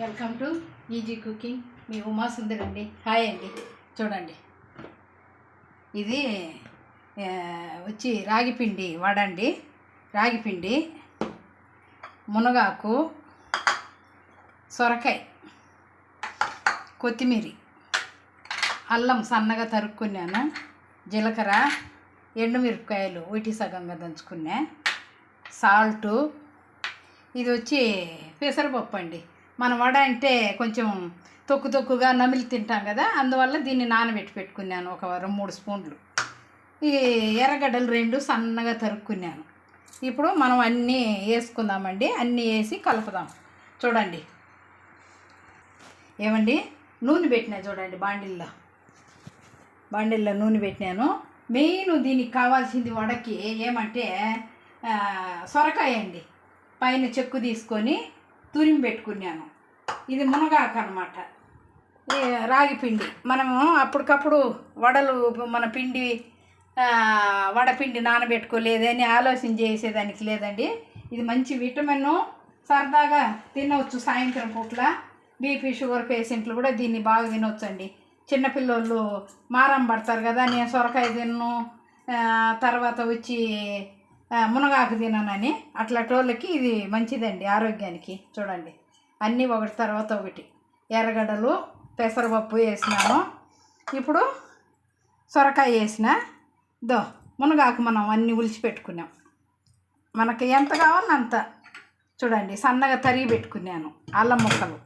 Welcome to easy cooking. మీ ఉమా సుందర్ అండి. Hi అండి. చూడండి. ఇది వచ్చి రాగిపిండి వడండి రాగిపిండి మునగాకు సొరకాయ కొత్తిమీర అల్లం సన్నగా తరుక్కున్నాను జీలకర్ర ఎండుమిరపకాయలు ఒకటి సగంగా దంచుకున్నా సాల్టు ఇది వచ్చి పెసరపప్పు అండి. మన వడ అంటే కొంచెం తొక్కు తొక్కుగా నమిలి తింటాం కదా అందువల్ల దీన్ని నానబెట్టి పెట్టుకున్నాను ఒక రెండు మూడు స్పూన్లు. ఈ ఎర్రగడ్డలు రెండు సన్నగా తరుక్కున్నాను. ఇప్పుడు మనం అన్నీ వేసుకుందామండి అన్నీ వేసి కలుపుదాం. చూడండి. ఏమండి? నూనె పెట్టినా చూడండి బాండిల్లో. బాండిల్లో నూనె పెట్టినాను. మెయిన్ దీనికి కావాల్సింది వడకి ఏమంటే సొరకాయ అండి పైన చెక్కు తీసుకొని తురిమి పెట్టుకున్నాను. ఇది మునగాకు అనమాట రాగి పిండి. మనము అప్పటికప్పుడు వడలు మన పిండి వడపిండి నానబెట్టుకోలేదని ఆలోచన చేసేదానికి లేదండి. ఇది మంచి విటమిన్ సరదాగా తినవచ్చు సాయంత్రం పూట్ల. బీపీ షుగర్ పేషెంట్లు కూడా దీన్ని బాగా తినవచ్చండి చిన్నపిల్లోళ్ళు మారం పడతారు కదా నేను సొరకాయ తిన్ను తర్వాత వచ్చి మునగాకు తిననని అట్లాంటోళ్ళకి ఇది మంచిదండి ఆరోగ్యానికి. చూడండి. అన్నీ ఒకటి తర్వాత ఒకటి. ఎర్రగడ్డలు పెసరపప్పు వేసినాను ఇప్పుడు సొరకాయ వేసిన దో మునగాకు మనం అన్నీ ఉలిచిపెట్టుకున్నాం మనకి ఎంత కావాలో అంత. చూడండి సన్నగా తరిగి పెట్టుకున్నాను అల్లం ముక్కలు.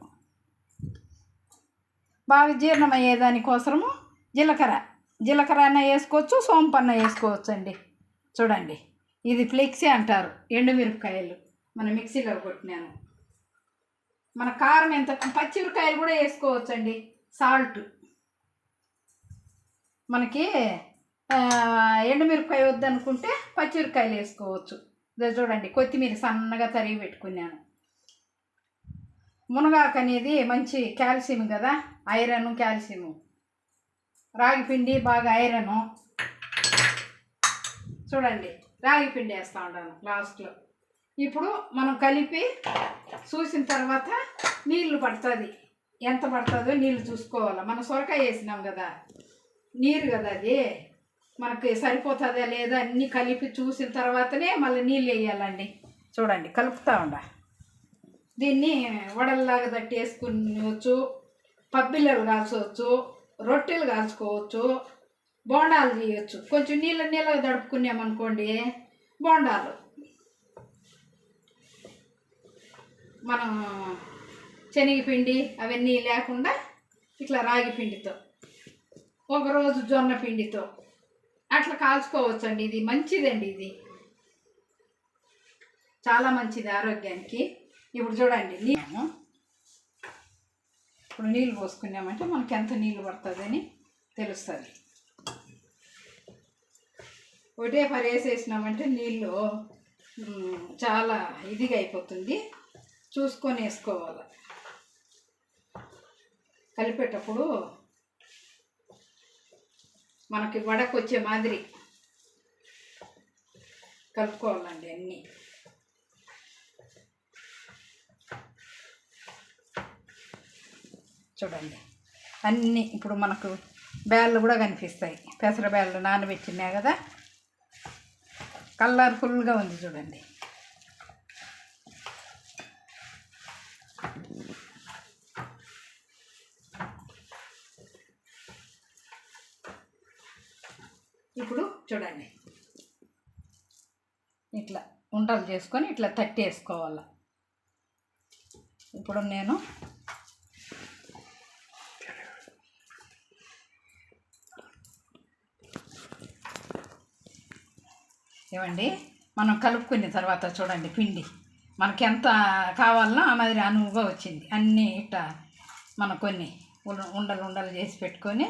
బాగా జీర్ణమయ్యే దానికోసము జీలకర్ర. జీలకర్ర అన్న వేసుకోవచ్చు సోంపన్న అన్న వేసుకోవచ్చు అండి చూడండి. ఇది ఫ్లెక్సీ అంటారు ఎండుమిరపకాయలు. మన మిక్సీలో కొట్టినాను. మన కారం ఎంత పచ్చిమిరకాయలు కూడా వేసుకోవచ్చండి సాల్ట్. మనకి ఎండుమిరపకాయ వద్దనుకుంటే పచ్చిమిరకాయలు వేసుకోవచ్చు. చూడండి కొత్తిమీర సన్నగా తరిగి పెట్టుకున్నాను. మునగాకు అనేది మంచి కాల్షియం కదా ఐరన్ కాల్షియం. రాగి పిండి బాగా ఐరను. చూడండి. రాగి పిండి వేస్తూ ఉంటాను లాస్ట్లో. ఇప్పుడు మనం కలిపి చూసిన తర్వాత నీళ్ళు పడుతుంది. ఎంత పడుతుందో నీళ్ళు చూసుకోవాలి. మనం సొరకాయ వేసినాం కదా. నీరు కదా అది. మనకి సరిపోతుందా లేదా అన్నీ కలిపి చూసిన తర్వాతనే మళ్ళీ నీళ్ళు వేయాలండి. చూడండి కలుపుతా ఉండ. దీన్ని వడల్లాగా తట్టి వేసుకునివచ్చు పబ్బిళ్ళలు కాల్చవచ్చు రొట్టెలు కాల్చుకోవచ్చు బోండాలు చేయొచ్చు కొంచెం నీళ్ళ నీళ్ళ దడుపుకున్నామనుకోండి బోండాలు. మనం శనగపిండి అవన్నీ లేకుండా ఇట్లా రాగి పిండితో ఒకరోజు జొన్న పిండితో అట్లా కాల్చుకోవచ్చండి. ఇది మంచిదండి ఇది. చాలా మంచిది ఆరోగ్యానికి. ఇప్పుడు చూడండి నేను ఇప్పుడు నీళ్ళు పోసుకున్నామంటే మనకి ఎంత నీళ్ళు పడుతుందని తెలుస్తుంది. ఒకటే పరి వేసేసినామంటే నీళ్ళు చాలా ఇదిగా అయిపోతుంది. చూసుకొని వేసుకోవాలి. కలిపేటప్పుడు మనకి వడకు వచ్చే మాదిరి కలుపుకోవాలండి అన్నీ. చూడండి. అన్నీ ఇప్పుడు మనకు బ్యాళ్ళు కూడా కనిపిస్తాయి. పెసర బ్యాళ్ళు నానబెట్టినాయి కదా కలర్ఫుల్గా ఉంది చూడండి. ఇప్పుడు చూడండి. ఇట్లా ఉండలు చేసుకొని ఇట్లా తట్టేసుకోవాలి. ఇప్పుడు నేను ఏమండి? మనం కలుపుకున్న తర్వాత చూడండి పిండి. మనకి ఎంత కావాలన్నా ఆ మాదిరి అనువుగా వచ్చింది. అన్నీ ఇట్ట మనం కొన్ని ఉండలు ఉండలు చేసి పెట్టుకొని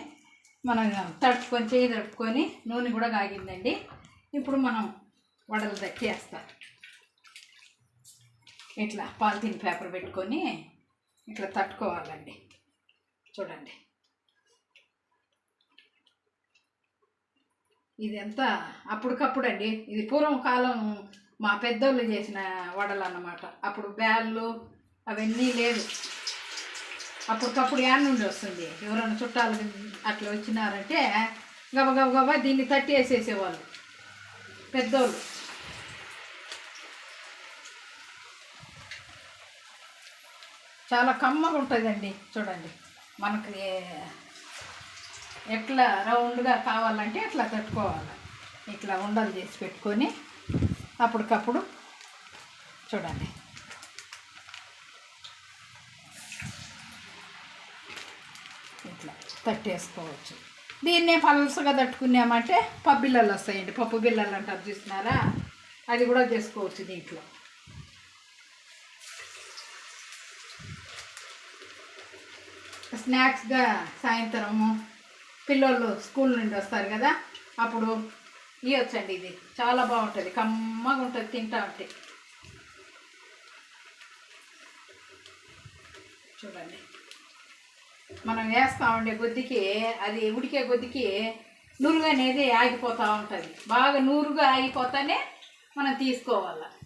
మనం తడుపుకొని చేయి తడుపుకొని నూనె కూడా కాగిందండి. ఇప్పుడు మనం వడలు దక్కేస్తాం ఇట్లా పాలిథిన్ పేపర్ పెట్టుకొని ఇట్లా తట్టుకోవాలండి. చూడండి. ఇది ఎంత అప్పటికప్పుడు అండి ఇది పూర్వం కాలం మా పెద్దోళ్ళు చేసిన వడలు అన్నమాట అప్పుడు బ్యాళ్ళు అవన్నీ లేదు అప్పటికప్పుడు యాన్ నుండి వస్తుంది. ఎవరైనా చుట్టాలు అట్లా వచ్చినారంటే గబ గబ గబ దీన్ని తట్టి వేసేసేవాళ్ళు. పెద్దోళ్ళు. చాలా కమ్మగా ఉంటుందండి చూడండి. మనకి ఎట్లా రౌండ్గా కావాలంటే అట్లా తట్టుకోవాలి. ఇట్లా ఉండలు చేసి పెట్టుకొని అప్పటికప్పుడు చూడండి. ఇట్లా తట్టేసుకోవచ్చు. దీన్నే పలసగా తట్టుకున్నామంటే పప్పు బిల్లలు వస్తాయండి. పప్పు బిల్లలు అంటారు చూసినారా? అది కూడా చేసుకోవచ్చు దీంట్లో. స్నాక్స్గా సాయంత్రము పిల్లలు స్కూల్ నుండి వస్తారు కదా అప్పుడు ఇవ్వచ్చండి ఇది. చాలా బాగుంటుంది. కమ్మగా ఉంటుంది తింటా ఉంటే. చూడండి. మనం వేస్తూ ఉండే కొద్దికి అది ఉడికే కొద్దికి నూరుగా అనేది ఆగిపోతూ ఉంటుంది. బాగా నూరుగా ఆగిపోతానే మనం తీసుకోవాలి.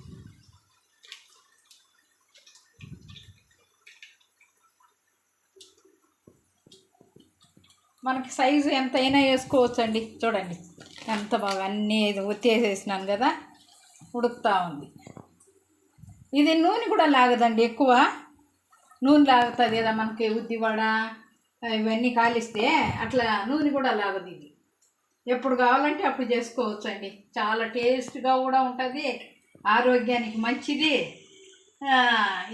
మనకి సైజు ఎంతైనా వేసుకోవచ్చండి. చూడండి. ఎంత బాగా అన్నీ ఒత్తేసేసినాను కదా. ఉడుకుతూ ఉంది. ఇది నూనె కూడా లాగదండి ఎక్కువ. నూనె లాగుతుంది కదా మనకి ఉద్దివడ ఇవన్నీ కాలిస్తే అట్లా నూనె కూడా లాగదు ఇది. ఎప్పుడు కావాలంటే అప్పుడు చేసుకోవచ్చు అండి చాలా టేస్ట్గా కూడా ఉంటుంది. ఆరోగ్యానికి మంచిది.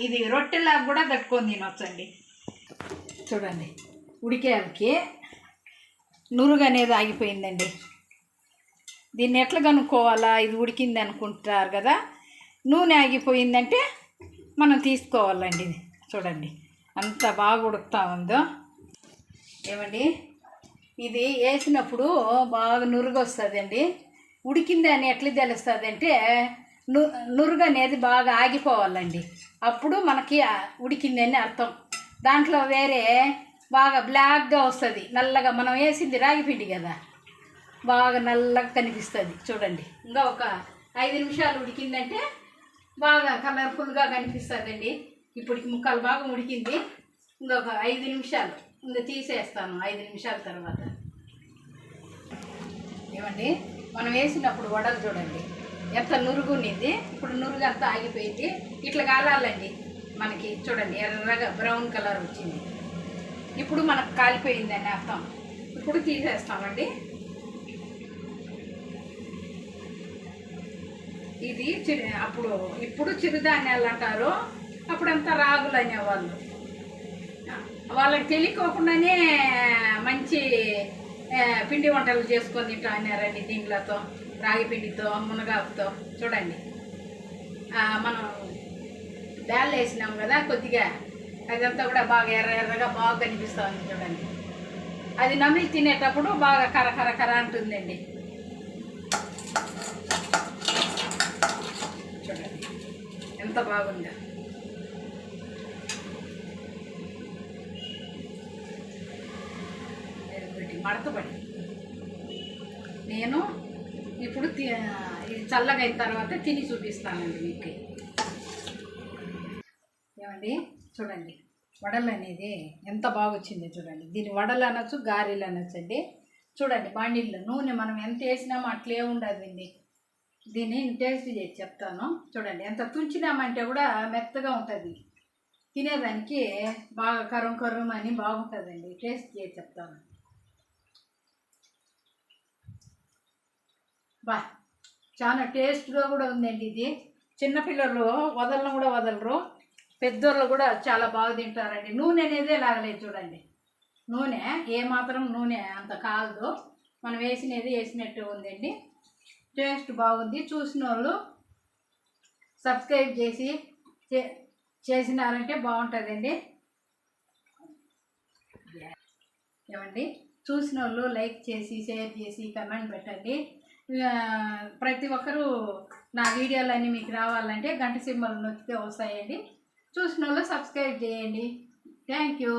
ఇది రొట్టెలాగా కూడా కట్టుకొని తినొచ్చండి. చూడండి. ఉడికేయాలకి నురుగు అనేది ఆగిపోయిందండి. దీన్ని ఎట్లా కనుక్కోవాలా? ఇది ఉడికింది అనుకుంటారు కదా. నూనె ఆగిపోయిందంటే మనం తీసుకోవాలండి ఇది. చూడండి. అంత బాగా ఉడుకుతా ఉందో. ఏమండి? ఇది వేసినప్పుడు బాగా నురుగు వస్తుందండి ఉడికింది అని ఎట్లా తెలుస్తుంది అంటే ను నురుగు అనేది బాగా ఆగిపోవాలండి. అప్పుడు మనకి ఉడికిందని అర్థం. దాంట్లో వేరే బాగా బ్లాక్గా వస్తుంది. నల్లగా మనం వేసింది రాగిపిండి కదా. బాగా నల్లగా కనిపిస్తుంది. చూడండి. ఇంకా ఒక ఐదు నిమిషాలు ఉడికిందంటే బాగా కలర్ఫుల్గా కనిపిస్తుందండి. ఇప్పటికి ముక్కలు బాగా ఉడికింది. ఇంకొక ఐదు నిమిషాలు. ఇంకా తీసేస్తాను ఐదు నిమిషాల తర్వాత. ఏమండి? మనం వేసినప్పుడు వడలు చూడండి. ఎంత నురుగు ఉన్నింది ఇప్పుడు నురుగు అంతా ఆగిపోయింది. ఇట్లా కాలాలండి. మనకి చూడండి ఎర్రగా బ్రౌన్ కలర్ వచ్చింది. ఇప్పుడు మనకు కాలిపోయిందని అర్థం. ఇప్పుడు తీసేస్తామండి. ఇది చిరు అప్పుడు ఇప్పుడు చిరుధాన్యాలు అంటారు. అప్పుడంతా రాగులు అనేవాళ్ళు. వాళ్ళకి తెలియకోకుండానే మంచి పిండి వంటలు చేసుకొని తింటా అన్నారండి దీంట్లతో. రాగి పిండితో మునగాకుతో. చూడండి. మనం బ్యాల్ వేసినాం కదా కొద్దిగా. అదంతా కూడా బాగా ఎర్ర ఎర్రగా బాగా కనిపిస్తుంది చూడండి. అది నమిలి తినేటప్పుడు బాగా కర కర కర అంటుందండి. చూడండి. ఎంత బాగుందో. ఒకటి మడతపడి. నేను ఇప్పుడు తి- ఇది చల్లగైన తర్వాత తిని చూపిస్తానండి మీకు. ఏమండి? చూడండి వడలు అనేది ఎంత బాగా వచ్చిందో చూడండి. దీని వడలు అనొచ్చు గారెలు అనొచ్చు అండి. చూడండి బాండిల్లో నూనె మనం ఎంత వేసినామో అట్లే ఉండదండి దీన్ని టేస్ట్ చేసి చెప్తాను. చూడండి ఎంత తుంచినామంటే కూడా మెత్తగా ఉంటుంది. తినేదానికి బాగా కరం కరం అని బాగుంటుందండి. టేస్ట్ చేసి చెప్తాను. బా చాలా టేస్ట్గా కూడా ఉందండి ఇది. చిన్నపిల్లలు వదలను కూడా వదలరు. పెద్దోళ్ళు కూడా చాలా బాగా తింటారండి. నూనె అనేది లాగలేదు చూడండి. నూనె ఏ మాత్రం నూనె అంత కాదు మనం వేసినది వేసినట్టు ఉందండి. టేస్ట్ బాగుంది. చూసిన వాళ్ళు సబ్స్క్రైబ్ చేసి చేసినారంటే బాగుంటుందండి. ఏమండి? చూసిన వాళ్ళు లైక్ చేసి షేర్ చేసి కమెంట్ పెట్టండి. ప్రతి ఒక్కరూ నా వీడియోలన్నీ మీకు రావాలంటే గంట సింబల్ నొక్కితే వస్తాయండి. చూసిన వాళ్ళు సబ్స్క్రైబ్ చేయండి. Thank you.